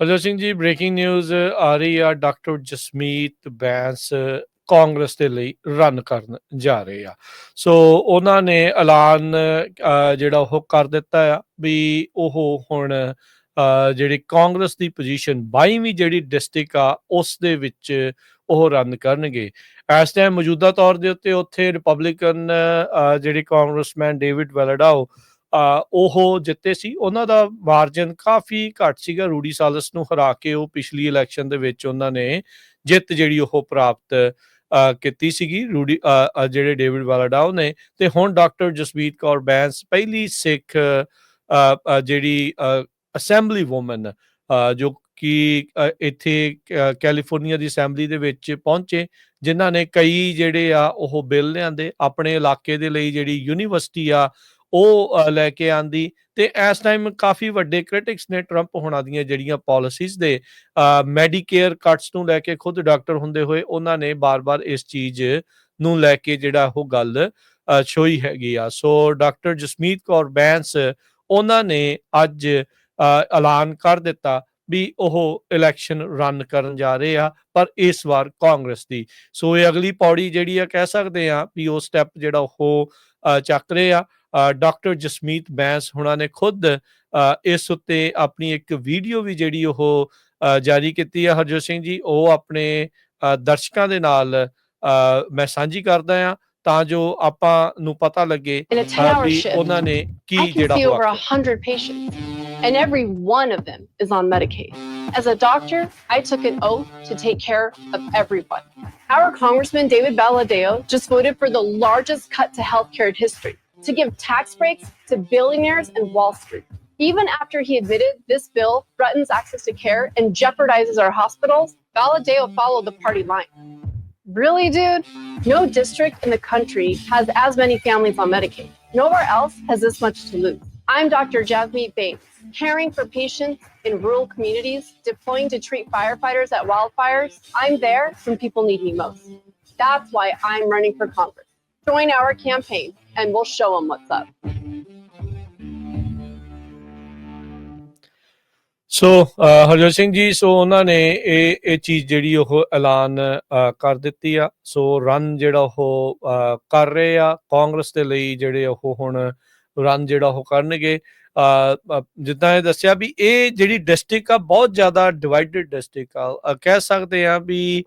Harjot Singh ji breaking news ਆ ਰਹੀ ਆ ਡਾਕਟਰ ਜਸਮੀਤ ਬੈਂਸ ਕਾਂਗਰਸ ਦੇ ਲਈ ਰਨ ਕਰਨ ਜਾ ਰਹੇ ਆ। ਸੋ ਉਹਨਾਂ ਨੇ ਐਲਾਨ ਜਿਹੜਾ ਉਹ ਕਰ ਦਿੱਤਾ ਆ ਵੀ ਉਹ ਹੁਣ ਜਿਹੜੀ ਕਾਂਗਰਸ ਦੀ ਪੋਜੀਸ਼ਨ 22ਵੀਂ ਜਿਹੜੀ ਡਿਸਟ੍ਰਿਕਟ ਆ, ਉਸ ਦੇ ਵਿੱਚ ਉਹ ਰਨ ਕਰਨਗੇ। ਇਸ ਟਾਈਮ ਮੌਜੂਦਾ ਤੌਰ ਦੇ ਉੱਤੇ ਉੱਥੇ ਰਿਪਬਲਿਕਨ ਜਿਹੜੇ ਕਾਂਗਰਸਮੈਨ ਡੇਵਿਡ ਵੈਲਡਾਓ ਉਹ ਜਿੱਤੇ ਸੀ। ਉਹਨਾਂ ਦਾ ਮਾਰਜਨ ਕਾਫੀ ਘੱਟ ਸੀਗਾ। ਰੂਡੀ ਸਾਲਸ ਨੂੰ ਹਰਾ ਕੇ ਉਹ ਪਿਛਲੀ ਇਲੈਕਸ਼ਨ ਦੇ ਵਿੱਚ ਉਹਨਾਂ ਨੇ ਜਿੱਤ ਜਿਹੜੀ ਉਹ ਪ੍ਰਾਪਤ ਕੀਤੀ ਸੀਗੀ। ਰੂਡੀ ਜਿਹੜੇ ਡੇਵਿਡ ਵਾਲਾਡਾਓ ਨੇ ਤੇ ਹੁਣ ਡਾਕਟਰ ਜਸਵੀਰ ਕੌਰ ਬੈਂਸ, ਪਹਿਲੀ ਸਿੱਖ ਜਿਹੜੀ ਅਸੈਂਬਲੀ ਵੂਮਨ ਜੋ ਕਿ ਇੱਥੇ ਕੈਲੀਫੋਰਨੀਆ ਦੀ ਅਸੈਂਬਲੀ ਦੇ ਵਿੱਚ ਪਹੁੰਚੇ, ਜਿਨ੍ਹਾਂ ਨੇ ਕਈ ਜਿਹੜੇ ਆ ਉਹ ਬਿੱਲ ਲਿਆਂਦੇ। ਆਪਣੇ ਇਲਾਕੇ ਦੇ ਲਈ ਜਿਹੜੀ ਯੂਨੀਵਰਸਿਟੀ ਆ ਉਹ ਲੈ ਕੇ ਆਂਦੀ ਤੇ ਇਸ ਟਾਈਮ ਕਾਫੀ ਵੱਡੇ ਕ੍ਰਿਟਿਕਸ ਨੇ ਟਰੰਪ ਹੋਣਾ ਦੀਆਂ ਜਿਹੜੀਆਂ ਪਾਲਿਸੀਜ਼ ਦੇ ਮੈਡੀਕੇਅਰ ਕੱਟਸ ਨੂੰ ਲੈ ਕੇ ਖੁਦ ਡਾਕਟਰ ਹੁੰਦੇ ਹੋਏ ਉਹਨਾਂ ਨੇ ਬਾਰ-ਬਾਰ ਇਸ ਚੀਜ਼ ਨੂੰ ਲੈ ਕੇ ਜਿਹੜਾ ਉਹ ਗੱਲ ਛੋਈ ਹੈਗੀ ਆ। ਸੋ ਡਾਕਟਰ ਜਸਮੀਤ ਕੌਰ ਬੈਂਸ ਉਹਨਾਂ ਨੇ ਅੱਜ ਐਲਾਨ ਕਰ ਦਿੱਤਾ ਵੀ ਉਹ ਇਲੈਕਸ਼ਨ ਰਨ ਕਰਨ ਜਾ ਰਹੇ ਆ ਪਰ ਇਸ ਵਾਰ ਕਾਂਗਰਸ ਦੀ। ਸੋ ਇਹ ਅਗਲੀ ਪੌੜੀ ਜਿਹੜੀ ਆ ਕਹਿ ਸਕਦੇ ਆ ਵੀ ਉਹ ਸਟੈਪ ਜਿਹੜਾ ਉਹ ਚੱਕ ਰਹੇ ਆ। ਡਾਕਟਰ ਜਸਮੀਤ ਬੈਂਸ ਹੁਣਾਂ ਨੇ ਖੁਦ ਇਸ ਉੱਤੇ ਆਪਣੀ ਇੱਕ ਵੀਡੀਓ ਵੀ ਜਿਹੜੀ ਉਹ ਜਾਰੀ ਕੀਤੀ ਹੈ ਹਰਜੋਤ ਸਿੰਘ ਜੀ ਉਹ ਆਪਣੇ ਦਰਸ਼ਕਾਂ ਦੇ ਨਾਲ ਮੈਂ ਸਾਂਝੀ ਕਰਦਾ ਆ ਤਾਂ ਜੋ ਆਪਾਂ ਨੂੰ ਪਤਾ ਲੱਗੇ In a ਅ, 10 hour ਵੀ ਉਹਨਾਂ ਨੇ ਕੀ ਜਿਹੜਾ ਉਹ and every one of them is on Medicaid. As a doctor, I took an oath to take care of everyone. Our Congressman David Valadeo just voted for the largest cut to healthcare in history to give tax breaks to billionaires and Wall Street. Even after he admitted this bill threatens access to care and jeopardizes our hospitals, Valadeo followed the party line. Really, dude? No district in the country has as many families on Medicaid. Nowhere else has this much to lose. I'm Dr. Javmeet Bates caring for patients in rural communities, deploying to treat firefighters at wildfires. I'm there when people need me most. That's why I'm running for Congress. Join our campaign and we'll show them what's up. ਸੋ ਅ, ਹਰਜੋਤ ਸਿੰਘ ਜੀ ਸੋ ਉਹਨਾਂ ਨੇ ਇਹ ਇਹ ਚੀਜ਼ ਜਿਹੜੀ ਉਹ ਐਲਾਨ ਅ, ਕਰ ਦਿੱਤੀ ਆ ਸੋ ਰਨ ਜਿਹੜਾ ਉਹ ਅ, ਕਰ ਰਹੇ ਆ ਕਾਂਗਰਸ ਦੇ ਲਈ ਜਿਹੜੇ ਉਹ ਹੁਣ ਰਨ ਜਿਹੜਾ ਉਹ ਕਰਨਗੇ ਅ, ਅ, ਜਿੱਦਾਂ ਇਹ ਦੱਸਿਆ ਵੀ ਇਹ ਜਿਹੜੀ ਡਿਸਟ੍ਰਿਕਟ ਆ ਬਹੁਤ ਜ਼ਿਆਦਾ ਡਿਵਾਈਡਡ ਡਿਸਟ੍ਰਿਕਟ ਆ। ਕਹਿ ਸਕਦੇ ਆ ਵੀ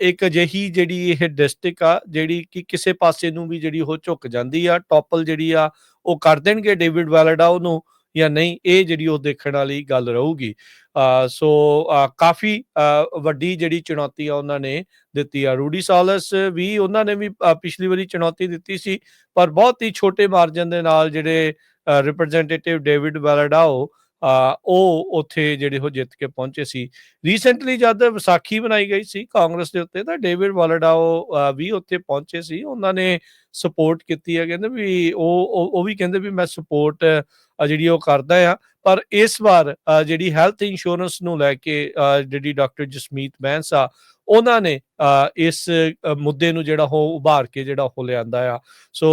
ਇੱਕ ਅਜਿਹੀ ਜਿਹੜੀ ਇਹ ਡਿਸਟ੍ਰਿਕਟ ਆ ਜਿਹੜੀ ਕਿ ਕਿਸੇ ਪਾਸੇ ਨੂੰ ਵੀ ਜਿਹੜੀ ਉਹ ਝੁਕ ਜਾਂਦੀ ਆ ਟੋਪਲ ਜਿਹੜੀ ਆ ਉਹ ਕਰ ਦੇਣਗੇ ਡੇਵਿਡ ਵੈਲਡਾਓ ਉਹਨੂੰ ਜਾਂ ਨਹੀਂ ਇਹ ਜਿਹੜੀ ਉਹ ਦੇਖਣ ਵਾਲੀ ਗੱਲ ਰਹੂਗੀ। ਅ, ਸੋ ਕਾਫੀ ਅ, ਵੱਡੀ ਜਿਹੜੀ ਚੁਣੌਤੀ ਆ ਉਹਨਾਂ ਨੇ ਦਿੱਤੀ ਆ। ਰੂਡੀ ਸਾਲਸ ਵੀ ਉਹਨਾਂ ਨੇ ਵੀ ਪਿਛਲੀ ਵਾਰੀ ਚੁਣੌਤੀ ਦਿੱਤੀ ਸੀ ਪਰ ਬਹੁਤ ਹੀ ਛੋਟੇ ਮਾਰਜਨ ਦੇ ਨਾਲ ਜਿਹੜੇ ਰਿਪਰੈਜ਼ੈਂਟੇਟਿਵ ਡੇਵਿਡ ਵੈਲਡਾਓ ਉਹ ਉੱਥੇ ਜਿਹੜੇ ਉਹ ਜਿੱਤ ਕੇ ਪਹੁੰਚੇ ਸੀ। ਰੀਸੈਂਟਲੀ ਜਦ ਵਿਸਾਖੀ ਬਣਾਈ ਗਈ ਸੀ ਕਾਂਗਰਸ ਦੇ ਉੱਤੇ ਤਾਂ ਡੇਵਿਡ ਵਾਲਡਾਓ ਵੀ ਉੱਥੇ ਪਹੁੰਚੇ ਸੀ। ਉਹਨਾਂ ਨੇ ਸਪੋਰਟ ਕੀਤੀ ਹੈ ਕਹਿੰਦੇ ਵੀ ਉਹ ਉਹ- ਵੀ ਕਹਿੰਦੇ ਵੀ ਮੈਂ ਸਪੋਰਟ ਜਿਹੜੀ ਉਹ ਕਰਦਾ ਆ। ਪਰ ਇਸ ਵਾਰ ਜਿਹੜੀ ਹੈਲਥ ਇੰਸ਼ੋਰੈਂਸ ਨੂੰ ਲੈ ਕੇ ਅ, ਜਿਹੜੀ ਡਾਕਟਰ ਜਸਮੀਤ ਬੈਂਸ ਆ ਉਹਨਾਂ ਨੇ ਇਸ ਮੁੱਦੇ ਨੂੰ ਜਿਹੜਾ ਉਹ ਉਭਾਰ ਕੇ ਜਿਹੜਾ ਉਹ ਲਿਆਂਦਾ ਆ। So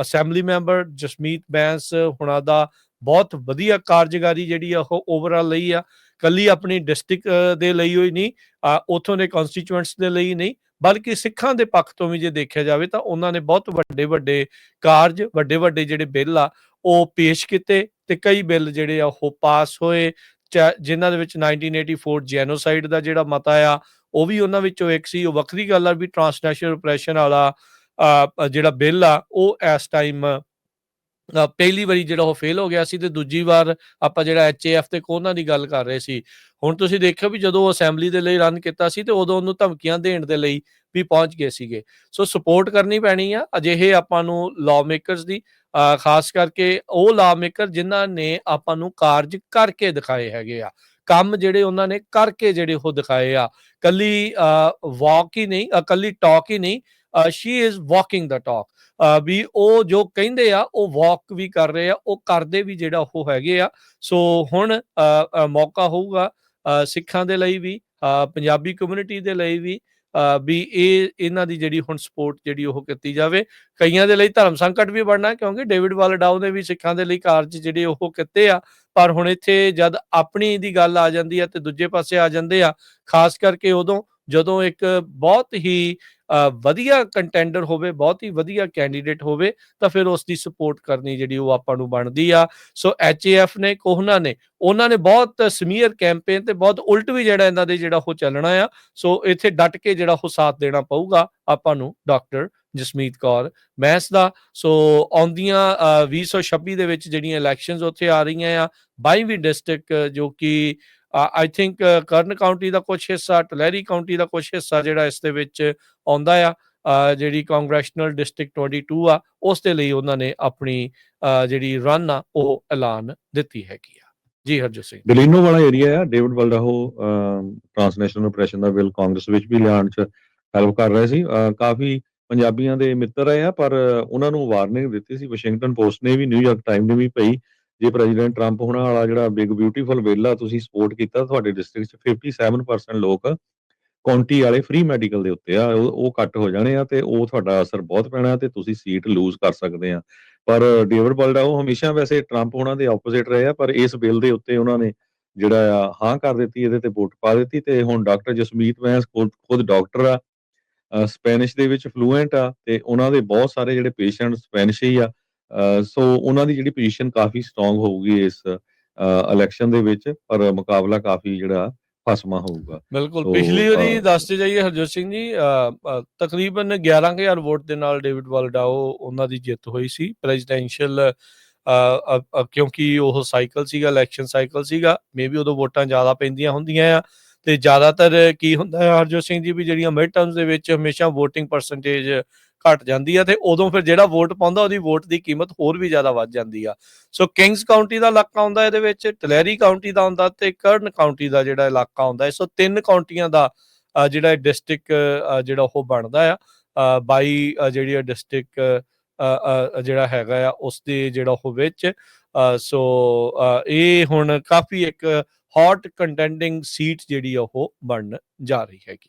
assembly member Jasmeet Bains ਹੁਣਾਂ ਦਾ ਬਹੁਤ ਵਧੀਆ ਕਾਰਜਕਾਰੀ ਜਿਹੜੀ ਆ ਉਹ ਓਵਰਆਲ ਲਈ ਆ। ਕੱਲੀ ਆਪਣੀ ਡਿਸਟ੍ਰਿਕਟ ਦੇ ਲਈ ਹੋਈ ਨਹੀਂ ਅ, ਉੱਥੋਂ ਦੇ ਕਨਸਟੀਚੁਐਂਟਸ ਦੇ ਲਈ ਨਹੀਂ ਬਲਕਿ ਸਿੱਖਾਂ ਦੇ ਪੱਖ ਤੋਂ ਵੀ ਜੇ ਦੇਖਿਆ ਜਾਵੇ ਤਾਂ ਉਹਨਾਂ ਨੇ ਬਹੁਤ ਵੱਡੇ ਵੱਡੇ ਕਾਰਜ ਵੱਡੇ ਵੱਡੇ ਜਿਹੜੇ ਬਿੱਲ ਆ ਉਹ ਪੇਸ਼ ਕੀਤੇ ਤੇ ਕਈ ਬਿੱਲ ਜਿਹੜੇ ਆ ਉਹ ਪਾਸ ਹੋਏ। ਚਾ- ਜਿਨ੍ਹਾਂ ਦੇ ਵਿੱਚ 1984 ਜੈਨੋਸਾਈਡ ਦਾ ਜਿਹੜਾ ਮਤਾ ਆ ਉਹ ਵੀ ਉਹਨਾਂ ਵਿੱਚੋਂ ਇੱਕ ਸੀ ਉਹ ਵੱਖਰੀ ਗੱਲ ਆ ਵੀ ਟ੍ਰਾਂਸਨੈਸ਼ਨਲ ਰਿਪਰੈਸ਼ਨ ਵਾਲਾ ਜਿਹੜਾ ਬਿੱਲ ਆ ਉਹ ਇਸ ਟਾਈਮ ਪਹਿਲੀ ਵਾਰੀ ਜਿਹੜਾ ਉਹ ਫੇਲ ਹੋ ਗਿਆ ਸੀ ਤੇ ਦੂਜੀ ਵਾਰ ਆਪਾਂ ਜਿਹੜਾ ਐਚਏਐਫ ਤੇ ਕੋਨਾ ਦੀ ਗੱਲ ਕਰ ਰਹੇ ਸੀ। ਹੁਣ ਤੁਸੀਂ ਦੇਖਿਓ ਵੀ ਜਦੋਂ ਅਸੈਂਬਲੀ ਦੇ ਲਈ ਰਨ ਕੀਤਾ ਸੀ ਤੇ ਉਦੋਂ ਉਹਨੂੰ ਧਮਕੀਆਂ ਦੇਣ ਦੇ ਲਈ ਵੀ ਪਹੁੰਚ ਗਏ ਸੀਗੇ। ਸੋ ਸਪੋਰਟ ਕਰਨੀ ਪੈਣੀ ਆ ਅਜਿਹੇ ਆਪਾਂ ਨੂੰ ਲਾਅ ਮੇਕਰਸ ਦੀ ਅ, ਖਾਸ ਕਰਕੇ ਉਹ ਲਾਅ ਮੇਕਰ ਜਿਨ੍ਹਾਂ ਨੇ ਆਪਾਂ ਨੂੰ ਕਾਰਜ ਕਰਕੇ ਦਿਖਾਏ ਹੈਗੇ ਆ। ਕੰਮ ਜਿਹੜੇ ਉਹਨਾਂ ਨੇ ਕਰਕੇ ਜਿਹੜੇ ਉਹ ਦਿਖਾਏ ਆ। ਕੱਲੀ ਵਾਕ ਹੀ ਨਹੀਂ ਅ, ਕੱਲੀ ਟਾਕ ਹੀ ਨਹੀਂ she is walking the talk ਵੀ ਉਹ ਜੋ ਕਹਿੰਦੇ ਆ ਉਹ ਵਾਕ ਵੀ ਕਰ ਰਹੇ ਆ ਉਹ ਕਰਦੇ ਵੀ ਜਿਹੜਾ ਉਹ ਹੈਗੇ ਆ। ਸੋ ਹੁਣ ਮੌਕਾ ਹੋਊਗਾ ਸਿੱਖਾਂ ਦੇ ਲਈ ਵੀ ਪੰਜਾਬੀ ਕਮਿਊਨਿਟੀ ਦੇ ਲਈ ਵੀ ਵੀ ਇਹ, ਇਹਨਾਂ ਦੀ ਜਿਹੜੀ ਹੁਣ ਸਪੋਰਟ ਜਿਹੜੀ ਉਹ ਕੀਤੀ ਜਾਵੇ। ਕਈਆਂ ਦੇ ਲਈ ਧਰਮ ਸੰਕਟ ਵੀ ਬਣਨਾ, ਕਿਉਂਕਿ ਡੇਵਿਡ ਵਾਲਡਾਓ ਨੇ ਵੀ ਸਿੱਖਾਂ ਦੇ ਲਈ ਕਾਰਜ ਜਿਹੜੇ ਉਹ ਕੀਤੇ ਆ। ਪਰ ਹੁਣ ਇੱਥੇ ਜਦ ਆਪਣੀ ਦੀ ਗੱਲ ਆ ਜਾਂਦੀ ਆ ਤੇ ਦੂਜੇ ਪਾਸੇ ਆ ਜਾਂਦੇ ਆ, ਖਾਸ ਕਰਕੇ ਉਦੋਂ ਜਦੋਂ ਇੱਕ ਬਹੁਤ ਹੀ ਵਧੀਆ ਕੰਟੈਂਡਰ ਹੋਵੇ ਬਹੁਤ ਹੀ ਵਧੀਆ ਕੈਂਡੀਡੇਟ ਹੋਵੇ ਤਾਂ ਫਿਰ ਉਸ ਦੀ ਸਪੋਰਟ ਕਰਨੀ ਜਿਹੜੀ ਉਹ ਆਪਾਂ ਨੂੰ ਬਣਦੀ ਆ। ਸੋ ਐਚਏਐਫ ਨੇ ਕੋਹਨਾ ਨੇ ਉਹਨਾਂ ਨੇ ਬਹੁਤ ਸਮੀਅਰ ਕੈਂਪੇਨ ਤੇ ਬਹੁਤ ਉਲਟ ਵੀ ਜਿਹੜਾ ਇਹਨਾਂ ਦੇ ਜਿਹੜਾ ਉਹ ਚੱਲਣਾ ਆ। ਸੋ ਇੱਥੇ ਡਟ ਕੇ ਜਿਹੜਾ ਉਹ ਸਾਥ ਦੇਣਾ ਪਊਗਾ ਆਪਾਂ ਨੂੰ ਡਾਕਟਰ ਜਸਮੀਤ ਕੌਰ ਮਹਿਸ ਦਾ। ਸੋ ਆਉਂਦੀਆਂ ਅ, 2026 ਦੇ ਵਿੱਚ ਜਿਹੜੀਆਂ ਇਲੈਕਸ਼ਨਸ ਉੱਥੇ ਆ ਰਹੀਆਂ ਆ 22ਵੀਂ ਡਿਸਟ੍ਰਿਕਟ ਜੋ ਕਿ ਆਈ ਥਿੰਕ ਕਰਨ ਕਾਉਂਟੀ ਦਾ ਕੁਝ ਹਿੱਸਾ ਟਲੈਰੀ ਕਾਉਂਟੀ ਦਾ ਕੁਝ ਹਿੱਸਾ ਜਿਹੜਾ ਇਸ ਦੇ ਵਿੱਚ ਆਉਂਦਾ ਆ ਜਿਹੜੀ ਕਾਂਗਰੈਸ਼ਨਲ ਡਿਸਟ੍ਰਿਕਟ 22 ਆ, ਉਸ ਦੇ ਲਈ ਉਹਨਾਂ ਨੇ ਆਪਣੀ ਜਿਹੜੀ ਰਨ ਆ, ਉਹ ਐਲਾਨ ਦਿੱਤੀ ਹੈਗੀ ਆ। ਜੀ ਹਰਜੋਤ ਸਿੰਘ। ਡਿਲੀਨੋ ਵਾਲਾ ਏਰੀਆ ਆ ਡੇਵਿਡ ਵਲਡਾਹੋ ਟ੍ਰਾਂਸਨੈਸ਼ਨਲ ਆਪਰੇਸ਼ਨ ਦਾ ਬਿੱਲ ਕਾਂਗਰਸ ਵਿੱਚ ਵੀ ਲਿਆਉਣ ਚ ਹੈਲਪ ਕਰ ਰਹੇ ਸੀ। ਕਾਫੀ ਪੰਜਾਬੀਆਂ ਦੇ ਮਿੱਤਰ ਰਹੇ ਆ, ਪਰ ਉਹਨਾਂ ਨੂੰ ਵਾਰਨਿੰਗ ਦਿੱਤੀ ਸੀ। ਵਾਸ਼ਿੰਗਟਨ ਪੋਸਟ ਨੇ ਵੀ ਨਿਊਯਾਰਕ ਟਾਈਮ ਨੇ ਵੀ ਪਈ ਜੇ ਪ੍ਰੈਜ਼ੀਡੈਂਟ ਟਰੰਪ ਹੋਣਾ ਵਾਲਾ ਜਿਹੜਾ ਬਿਗ ਬਿਊਟੀਫੁਲ ਬਿੱਲ ਆ ਤੁਸੀਂ ਸਪੋਰਟ ਕੀਤਾ ਤੁਹਾਡੇ ਡਿਸਟ੍ਰਿਕਟ ਚ 57% ਲੋਕ ਕਾਉਂਟੀ ਵਾਲੇ ਫ੍ਰੀ ਮੈਡੀਕਲ ਦੇ ਉੱਤੇ ਆ, ਉਹ ਉਹ ਕੱਟ ਹੋ ਜਾਣੇ ਆ ਤੇ ਉਹ ਤੁਹਾਡਾ ਅਸਰ ਬਹੁਤ ਪੈਣਾ ਤੇ ਤੁਸੀਂ ਸੀਟ ਲੂਜ਼ ਕਰ ਸਕਦੇ ਆ। ਪਰ ਡੇਵਿਡ ਬਲਡਾ ਉਹ ਹਮੇਸ਼ਾ ਵੈਸੇ ਟਰੰਪ ਉਹਨਾਂ ਦੇ ਆਪੋਜ਼ਿਟ ਰਹੇ ਆ, ਪਰ ਇਸ ਬਿੱਲ ਦੇ ਉੱਤੇ ਉਹਨਾਂ ਨੇ ਜਿਹੜਾ ਆ, ਹਾਂ ਕਰ ਦਿੱਤੀ, ਇਹਦੇ ਤੇ ਵੋਟ ਪਾ ਦਿੱਤੀ ਤੇ ਹੁਣ ਡਾਕਟਰ ਜਸਮੀਤ ਮੈਂਸ ਖੁਦ ਡਾਕਟਰ ਆ। ਸਪੈਨਿਸ਼ ਦੇ ਵਿੱਚ ਫਲੂਐਂਟ ਆ ਤੇ ਉਹਨਾਂ ਦੇ ਬਹੁਤ ਸਾਰੇ ਜਿਹੜੇ ਪੇਸ਼ੈਂਟ ਸਪੈਨਿਸ਼ ਹੀ ਆ ਸੋ ਉਹਨਾਂ ਦੀ ਜਿਹੜੀ ਪੋਜੀਸ਼ਨ ਕਾਫੀ ਸਟਰੋਂਗ ਹੋਊਗੀ ਇਸ ਇਲੈਕਸ਼ਨ ਦੇ ਵਿੱਚ ਪਰ ਮੁਕਾਬਲਾ ਕਾਫੀ ਜਿਹੜਾ ਫਸਮਾ ਹੋਊਗਾ। ਬਿਲਕੁਲ ਪਿਛਲੀ ਵਾਰੀ ਦੱਸਦੇ ਜਾਈਏ ਹਰਜੋਤ ਸਿੰਘ ਜੀ ਤਕਰੀਬਨ 11000 ਵੋਟ ਦੇ ਨਾਲ ਡੇਵਿਡ ਵਾਲਡਾਓ ਉਹਨਾਂ ਦੀ ਜਿੱਤ ਹੋਈ ਸੀ ਪ੍ਰੈਜ਼ੀਡੈਂਸ਼ੀਅਲ ਕਿਉਂਕਿ ਉਹ ਸਾਈਕਲ ਸੀਗਾ ਇਲੈਕਸ਼ਨ ਸਾਈਕਲ ਸੀਗਾ ਮੇਬੀ ਉਦੋਂ ਵੋਟਾਂ ਜ਼ਿਆਦਾ ਪੈਂਦੀਆਂ ਹੁੰਦੀਆਂ ਆ। ਤੇ ਜ਼ਿਆਦਾਤਰ ਕੀ ਹੁੰਦਾ ਹੈ ਹਰਜੋਤ ਸਿੰਘ ਜੀ ਵੀ ਜਿਹੜੀਆਂ ਮਿਡ ਟਰਮਸ ਦੇ ਵਿੱਚ ਹਮੇਸ਼ਾ VOTING ਪਰਸੈਂਟੇਜ ਘਟ ਜਾਂਦੀ ਆ ਤੇ ਉਦੋਂ ਫਿਰ ਜਿਹੜਾ ਵੋਟ ਪਾਉਂਦਾ ਉਹਦੀ ਵੋਟ ਦੀ ਕੀਮਤ ਹੋਰ ਵੀ ਜ਼ਿਆਦਾ ਵੱਧ ਜਾਂਦੀ ਆ। ਸੋ ਕਿੰਗਸ ਕਾਉਂਟੀ ਦਾ ਇਲਾਕਾ ਆਉਂਦਾ ਇਹਦੇ ਵਿੱਚ ਟਲੈਰੀ ਕਾਉਂਟੀ ਦਾ ਆਉਂਦਾ ਤੇ ਕਰਨ ਕਾਉਂਟੀ ਦਾ ਜਿਹੜਾ ਇਲਾਕਾ ਆਉਂਦਾ ਹੈ। ਸੋ ਤਿੰਨ ਕਾਉਂਟੀਆਂ ਦਾ ਜਿਹੜਾ ਡਿਸਟ੍ਰਿਕਟ ਜਿਹੜਾ ਉਹ ਬਣਦਾ ਆ। ਅ, 22 ਅ, ਜਿਹੜੀ ਡਿਸਟ੍ਰਿਕਟ ਜਿਹੜਾ ਹੈਗਾ ਆ ਉਸ ਦੇ ਜਿਹੜਾ ਉਹ ਵਿੱਚ ਸੋ ਇਹ ਹੁਣ ਕਾਫੀ ਇੱਕ ਹੌਟ ਕੰਟੈਂਡਿੰਗ ਸੀਟ ਜਿਹੜੀ ਆ ਉਹ ਬਣ ਜਾ ਰਹੀ ਹੈਗੀ।